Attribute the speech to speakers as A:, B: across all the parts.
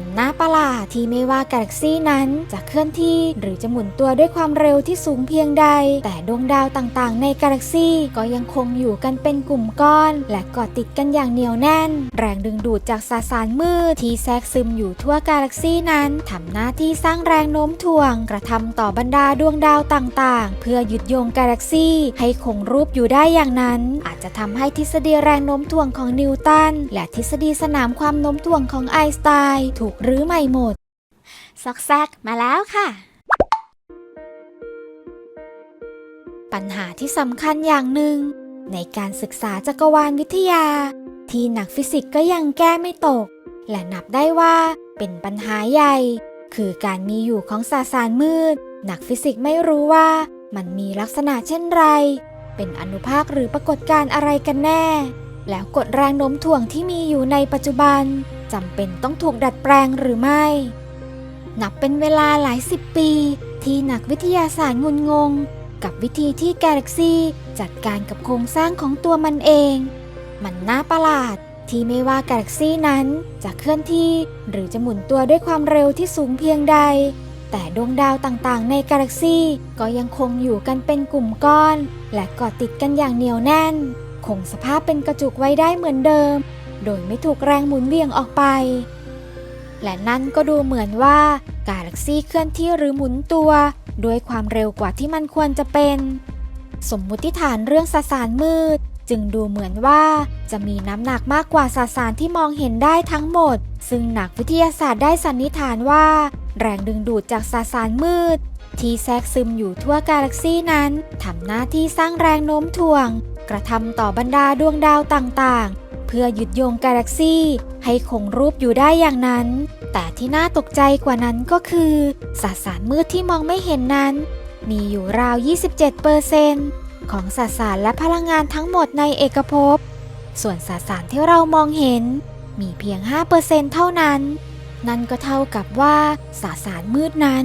A: มันน่าประหลาดที่ไม่ว่ากาแล็กซี่นั้นจะเคลื่อนที่หรือจะหมุนตัวด้วยความเร็วที่สูงเพียงใด แต่ดวงดาวต่างๆ ในกาแล็กซี่ก็ยังคงอยู่กันเป็นกลุ่มก้อน และเกาะติดกันอย่างเหนียวแน่น แรงดึงดูดจากสสารมืดที่แทรกซึมอยู่ทั่วกาแล็กซี่นั้นทำหน้าที่สร้างแรงโน้มถ่วง กระทำต่อบรรดาดวงดาวต่างๆ เพื่อยึดโยงกาแล็กซี่ให้คงรูปอยู่ได้อย่างนั้น อาจจะทำให้ทฤษฎีแรงโน้มถ่วงของนิวตันและทฤษฎีสนามความโน้มถ่วงของไอน์สไตน์ถูกรื้อใหม่หมด ซอกแซกมาแล้วค่ะ ปัญหาที่สำคัญอย่างหนึ่ง ในการศึกษาจักรวาลวิทยา ที่นักฟิสิกส์ก็ยังแก้ไม่ตก และนับได้ว่าเป็นปัญหาใหญ่ คือการมีอยู่ของสสารมืด นักฟิสิกส์ไม่รู้ว่ามันมีลักษณะเช่นไร เป็นอนุภาคหรือปรากฏการณ์อะไรกันแน่ แล้วกฎแรงโน้มถ่วงที่มีอยู่ในปัจจุบัน จำเป็นต้องถูกดัดแปลงหรือไม่ นับเป็นเวลาหลายสิบปี ที่นักวิทยาศาสตร์งุนงง กับวิธีที่กาแล็กซีจัดการกับโครงสร้างของตัวมันเอง มันน่าประหลาดที่ไม่ว่ากาแล็กซีนั้นจะเคลื่อนที่หรือจะหมุนตัวด้วยความเร็วที่สูงเพียงใด แต่ดวงดาวต่างๆ ในกาแล็กซีก็ยังคงอยู่กันเป็นกลุ่มก้อน และเกาะติดกันอย่างเหนียวแน่น คงสภาพเป็นกระจุกไว้ได้เหมือนเดิม โดยไม่ถูกแรงหมุนเวียงออกไป และนั่นก็ดูเหมือนว่ากาแล็กซี่เคลื่อนที่หรือหมุนตัวด้วยความเร็วกว่าที่มันควรจะเป็น สมมุติฐานเรื่องสสารมืด จึงดูเหมือนว่าจะมีน้ำหนักมากกว่าสสารที่มองเห็นได้ทั้งหมด ซึ่งนักวิทยาศาสตร์ได้สันนิษฐานว่า แรงดึงดูดจากสสารมืด ที่แทรกซึมอยู่ทั่วกาแล็กซี่นั้นทำหน้าที่สร้างแรงโน้มถ่วง กระทำต่อบรรดาดวงดาวต่างๆ เพื่อยึดโยงกาแล็กซี่ให้คงรูปอยู่ได้อย่างนั้น แต่ที่น่าตกใจกว่านั้นก็คือสสารมืดที่มองไม่เห็นนั้น มีอยู่ราว 27%ของสสารและพลังงานทั้งหมดในเอกภพ ส่วนสสารที่เรามองเห็น มีเพียง5%เท่านั้น นั่นก็เท่ากับว่าสสารมืดนั้น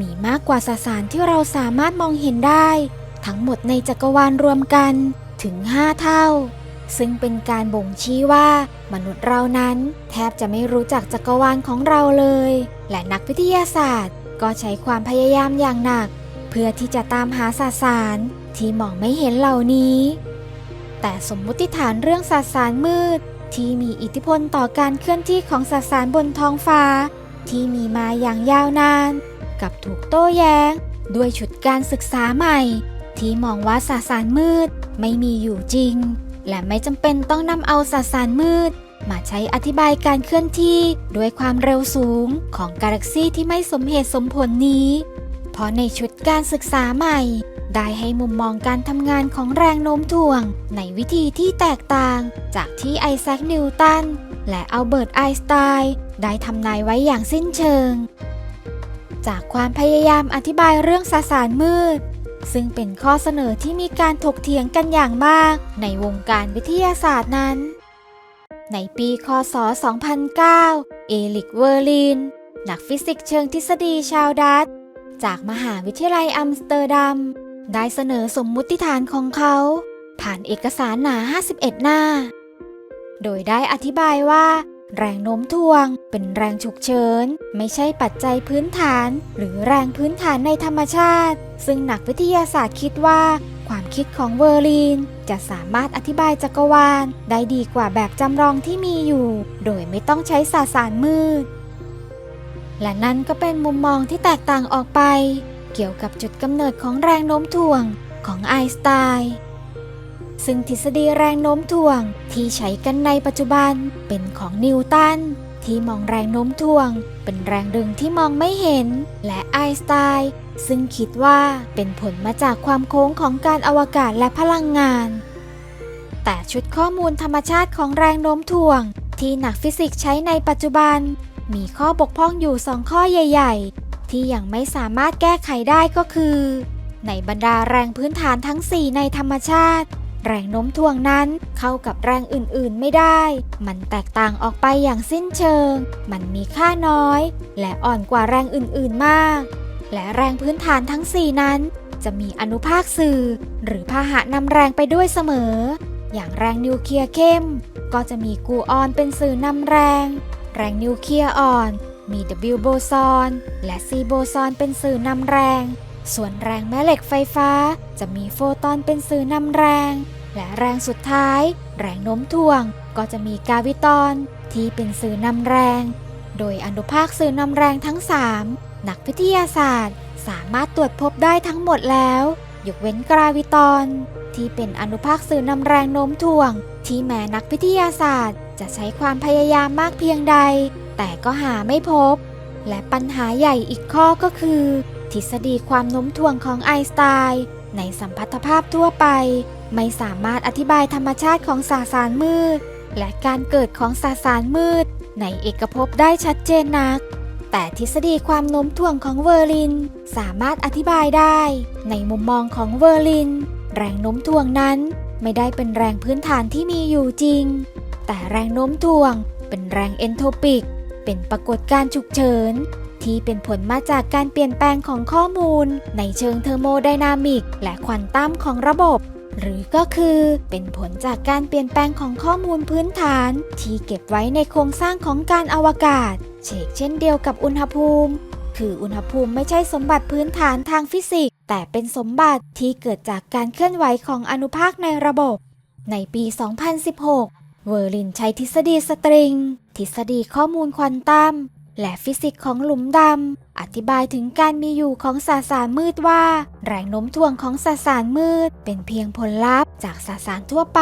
A: มีมากกว่าสสารที่เราสามารถมองเห็นได้ ทั้งหมดในจักรวาลรวมกันถึง 5 เท่า ซึ่งเป็นการบ่งชี้ว่ามนุษย์เรานั้น แทบจะไม่รู้จักจักรวาลของเราเลย และนักวิทยาศาสตร์ ก็ใช้ความพยายามอย่างหนัก เพื่อที่จะตามหาสสารที่มองไม่เห็นเหล่านี้ แต่สมมุติฐานเรื่องสสารมืด ที่มีอิทธิพลต่อการเคลื่อนที่ของสสารบนท้องฟ้า ที่มีมาอย่างยาวนาน กับถูกโต้แย้ง ด้วยชุดการศึกษาใหม่ ที่มองว่าสสารมืดไม่มีอยู่จริง และไม่จำเป็นต้องนำเอาสสารมืด มาใช้อธิบายการเคลื่อนที่ด้วยความเร็วสูงของกาแล็กซี่ที่ไม่สมเหตุสมผลนี้ เพราะในชุดการศึกษาใหม่ ได้ให้มุมมองการทำงานของแรงโน้มถ่วง ในวิธีที่แตกต่าง จากที่ไอแซคนิวตันและอัลเบิร์ตไอน์สไตน์ได้ทำนายไว้อย่างสิ้นเชิง จากความพยายามอธิบายเรื่องสสารมืด ซึ่งเป็นข้อเสนอที่มีการถกเถียงกันอย่างมากในวงการวิทยาศาสตร์นั้น ในปีคศ 2009 เอลิกเวอร์ลิน นักฟิสิกส์เชิงทฤษฎีชาวดัตช์จากมหาวิทยาลัยอัมสเตอร์ดัม ได้เสนอสมมุติฐานของเขา ผ่านเอกสารหนา 51 หน้า โดยได้อธิบายว่า แรงโน้มถ่วง เป็นแรงฉุกเฉิน ไม่ใช่ปัจจัยพื้นฐาน หรือแรงพื้นฐานในธรรมชาติ ซึ่งนักวิทยาศาสตร์คิดว่า ความคิดของเวอร์ลีนจะสามารถอธิบายจักรวาล ได้ดีกว่าแบบจำลองที่มีอยู่ โดยไม่ต้องใช้สสารมืด และนั่นก็เป็นมุมมองที่แตกต่างออกไป เกี่ยวกับจุดกำเนิดของแรงโน้มถ่วงของไอน์สไตน์ ซึ่งทฤษฎีแรงโน้มถ่วงที่ใช้กันในปัจจุบันเป็นของนิวตันที่มองแรงโน้มถ่วง เป็นแรงดึงที่มองไม่เห็น และไอน์สไตน์ซึ่งคิดว่าเป็นผลมาจากความโค้งของการอวกาศและพลังงาน แต่ชุดข้อมูลธรรมชาติของแรงโน้มถ่วง ที่นักฟิสิกส์ใช้ในปัจจุบัน มีข้อบกพร่องอยู่สองข้อใหญ่ ๆ ที่ยังไม่สามารถแก้ไขได้ก็คือ ในบรรดาแรงพื้นฐานทั้ง 4 ในธรรมชาติ แรงโน้มถ่วงนั้นเข้ากับแรงอื่นๆไม่ได้ มันแตกต่างออกไปอย่างสิ้นเชิง มันมีค่าน้อย และอ่อนกว่าแรงอื่นๆมาก และแรงพื้นฐานทั้ง 4 นั้น จะมีอนุภาคสื่อ หรือพาหะนำแรงไปด้วยเสมอ อย่างแรงนิวเคลียร์เข้ม ก็จะมีกูออนเป็นสื่อนำแรง แรงนิวเคลียร์อ่อน มี W โบซอนและ C โบซอนเป็นสื่อนำแรง ส่วนแรงแม่เหล็กไฟฟ้าจะมีโฟตอนเป็นสื่อนำแรง และแรงสุดท้าย แรงโน้มถ่วงก็จะมีกาวิตอนที่เป็นสื่อนำแรง โดยอนุภาคสื่อนำแรงทั้ง 3 นักวิทยาศาสตร์ สามารถตรวจพบได้ทั้งหมดแล้ว ยกเว้นกราวิตอน ที่เป็นอนุภาคสื่อนำแรงโน้มถ่วง ที่แม้นักวิทยาศาสตร์ จะใช้ความพยายามมากเพียงใด แต่ก็หาไม่พบ และปัญหาใหญ่อีกข้อก็คือ ทฤษฎีความโน้มถ่วงของไอน์สไตน์ในสัมพัทธภาพทั่วไป ไม่สามารถอธิบายธรรมชาติของสสารมืด และการเกิดของสสารมืด ในเอกภพได้ชัดเจนนัก แต่ทฤษฎีความโน้มถ่วงของเวอร์ลิน สามารถอธิบายได้ ในมุมมองของเวอร์ลิน แรงโน้มถ่วงนั้นไม่ได้เป็นแรงพื้นฐานที่มีอยู่จริง แต่แรงโน้มถ่วงเป็นแรงเอนโทรปิก เป็นปรากฏการณ์ฉุกเฉิน ที่เป็นผลมาจากการเปลี่ยนแปลงของข้อมูล ในเชิงเทอร์โมไดนามิกและควอนตัมของระบบ หรือก็คือเป็นผลจากการเปลี่ยนแปลงของข้อมูลพื้นฐาน ที่เก็บไว้ในโครงสร้างของการอวกาศ เชกเช่นเดียวกับอุณหภูมิ คืออุณหภูมิไม่ใช่สมบัติพื้นฐานทางฟิสิกส์แต่เป็นสมบัติที่เกิดจากการเคลื่อนไหวของอนุภาคในระบบ ในปี 2016 เวอร์ลินใช้ทฤษฎีสตริง ทฤษฎีข้อมูลควอนตัม และฟิสิกส์ของหลุมดำ อธิบายถึงการมีอยู่ของสสารมืดว่า แรงโน้มถ่วงของสสารมืด เป็นเพียงผลลัพธ์จากสสารทั่วไป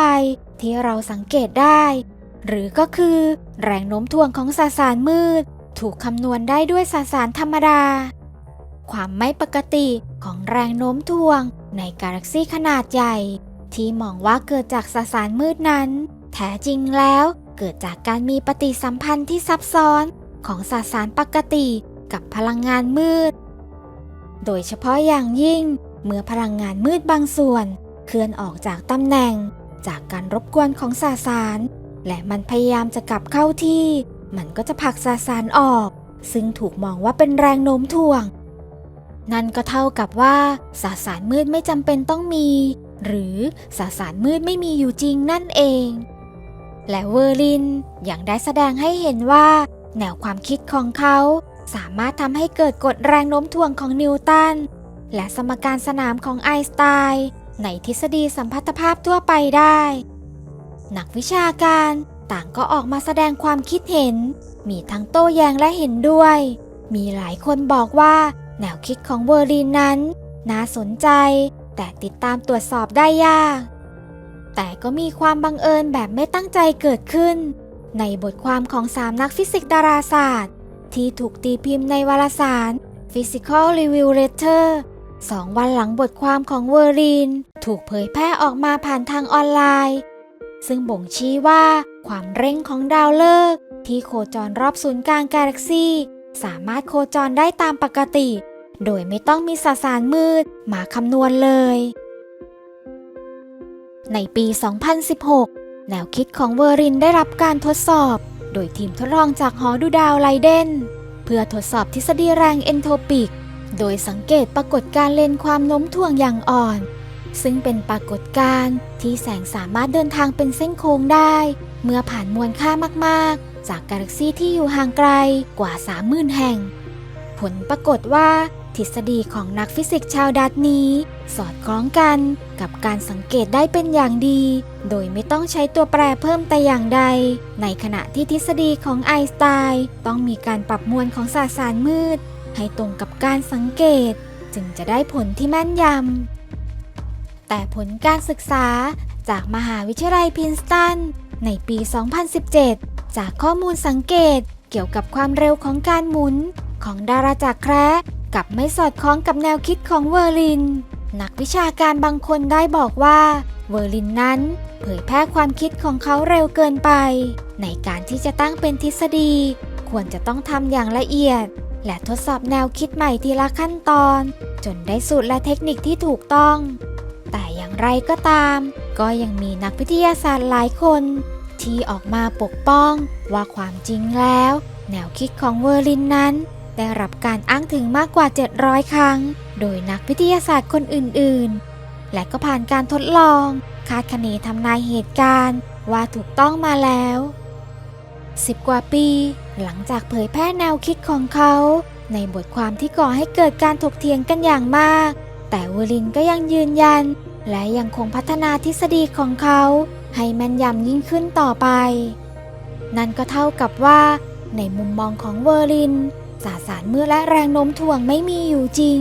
A: ที่เราสังเกตได้ หรือก็คือ แรงโน้มถ่วงของสสารมืด ถูกคำนวณได้ด้วยสสารธรรมดา ความไม่ปกติของแรงโน้มถ่วง ในกาแล็กซีขนาดใหญ่ ที่มองว่าเกิดจากสสารมืดนั้น แท้จริงแล้วเกิดจากการมีปฏิสัมพันธ์ที่ซับซ้อน ของสสารปกติกับพลังงานมืด โดยเฉพาะอย่างยิ่งเมื่อพลังงานมืดบางส่วน เคลื่อนออกจากตำแหน่ง จากการรบกวนของสสาร และมันพยายามจะกลับเข้าที่ มันก็จะผลักสสารออก ซึ่งถูกมองว่าเป็นแรงโน้มถ่วง นั่นก็เท่ากับว่าสสารมืดไม่จำเป็นต้องมี หรือสสารมืดไม่มีอยู่จริงนั่นเอง และเวอร์ลินยังได้แสดงให้เห็นว่า แนวความคิดของเขาสามารถทำให้เกิดกฎแรงโน้มถ่วงของนิวตัน และสมการสนามของไอน์สไตน์ในทฤษฎีสัมพัทธภาพทั่วไปได้ นักวิชาการต่างก็ออกมาแสดงความคิดเห็น มีทั้งโต้แย้งและเห็นด้วย มีหลายคนบอกว่าแนวคิดของเวอร์ลินนั้น น่าสนใจ แต่ติดตามตรวจสอบได้ยาก แต่ก็มีความบังเอิญแบบไม่ตั้งใจเกิดขึ้น ในบทความของสามนักฟิสิกส์ดาราศาสตร์ ที่ถูกตีพิมพ์ในวารสาร Physical Review Letter สองวันหลังบทความของเวอร์ลิน ถูกเผยแพร่ออกมาผ่านทางออนไลน์ ซึ่งบ่งชี้ว่าความเร่งของดาวฤกษ์ที่โคจรรอบศูนย์กลางกาแล็กซีสามารถโคจรได้ตามปกติ โดยไม่ต้องมีสสารมืดมาคำนวณเลย ในปี 2016 แนวคิดของเวอรินได้รับการทดสอบ โดยทีมทดลองจากหอดูดาวไลเดน เพื่อทดสอบทฤษฎีแรงเอนโทรปิก โดยสังเกตปรากฏการเลนความโน้มถ่วงอย่างอ่อน ซึ่งเป็นปรากฏการณ์ที่แสงสามารถเดินทางเป็นเส้นโค้งได้ เมื่อผ่านมวลค่ามากๆ จากกาแล็กซีที่อยู่ห่างไกลกว่า 30,000 แห่ง ผลปรากฏว่า ทฤษฎีของนักฟิสิกส์ชาวดัตนี้ สอดคล้องกันกับการสังเกตได้เป็นอย่างดี โดยไม่ต้องใช้ตัวแปรเพิ่มแต่อย่างใด ในขณะที่ทฤษฎีของไอน์สไตน์ต้องมีการปรับมวลของสสารมืด ให้ตรงกับการสังเกต จึงจะได้ผลที่แม่นยำ แต่ผลการศึกษาจากมหาวิทยาลัยพินสตันในปี 2017 จากข้อมูลสังเกตเกี่ยวกับความเร็วของการหมุนของดาราจักรแคระ กับไม่สอดคล้องกับแนวคิดของเวอร์ลิน นักวิชาการบางคนได้บอกว่าเวอร์ลินนั้น เผยแพร่ความคิดของเขาเร็วเกินไป ในการที่จะตั้งเป็นทฤษฎี ควรจะต้องทำอย่างละเอียด และทดสอบแนวคิดใหม่ทีละขั้นตอน จนได้สูตรและเทคนิคที่ถูกต้อง แต่อย่างไรก็ตาม ก็ยังมีนักวิทยาศาสตร์หลายคน ที่ออกมาปกป้องว่าความจริงแล้ว แนวคิดของเวอร์ลินนั้น ได้รับการอ้างถึงมากกว่า 700 ครั้ง โดยนักวิทยาศาสตร์คนอื่นๆ และก็ผ่านการทดลอง คาดคะเนทำนายเหตุการณ์ว่าถูกต้องมาแล้ว 10 กว่าปี หลังจากเผยแพร่แนวคิดของเขา ในบทความที่ก่อให้เกิดการถกเถียงกันอย่างมาก แต่วอลินก็ยังยืนยัน และยังคงพัฒนาทฤษฎีของเขา ให้แม่นยำยิ่งขึ้นต่อไป นั่นก็เท่ากับว่า ในมุมมองของเวอร์ลิน สาสารมือและแรงโน้มถ่วงไม่มีอยู่จริง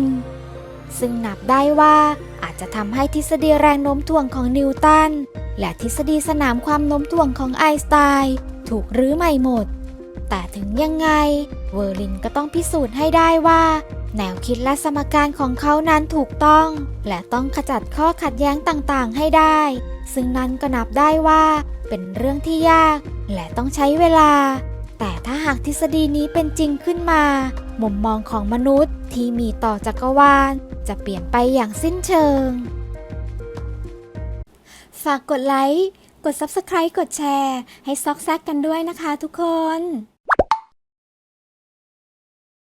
A: ซึ่งนับได้ว่าอาจจะทำให้ทฤษฎีแรงโน้มถ่วงของนิวตัน และทฤษฎีสนามความโน้มถ่วงของไอน์สไตน์ถูกรื้อใหม่หมด แต่ถึงยังไง เวอร์ลินก็ต้องพิสูจน์ให้ได้ว่า แนวคิดและสมการของเขานั้นถูกต้อง และต้องขจัดข้อขัดแย้งต่างๆ ให้ได้ ซึ่งนั้นก็นับได้ว่า เป็นเรื่องที่ยาก และต้องใช้เวลา แต่ถ้าหากทฤษฎีนี้เป็นจริงขึ้นมา มุมมองของมนุษย์ที่มีต่อจักรวาล จะเปลี่ยนไปอย่างสิ้นเชิง ฝากกดไลค์ กด Subscribe กดแชร์ ให้ซอกแซกกันด้วยนะคะทุกคน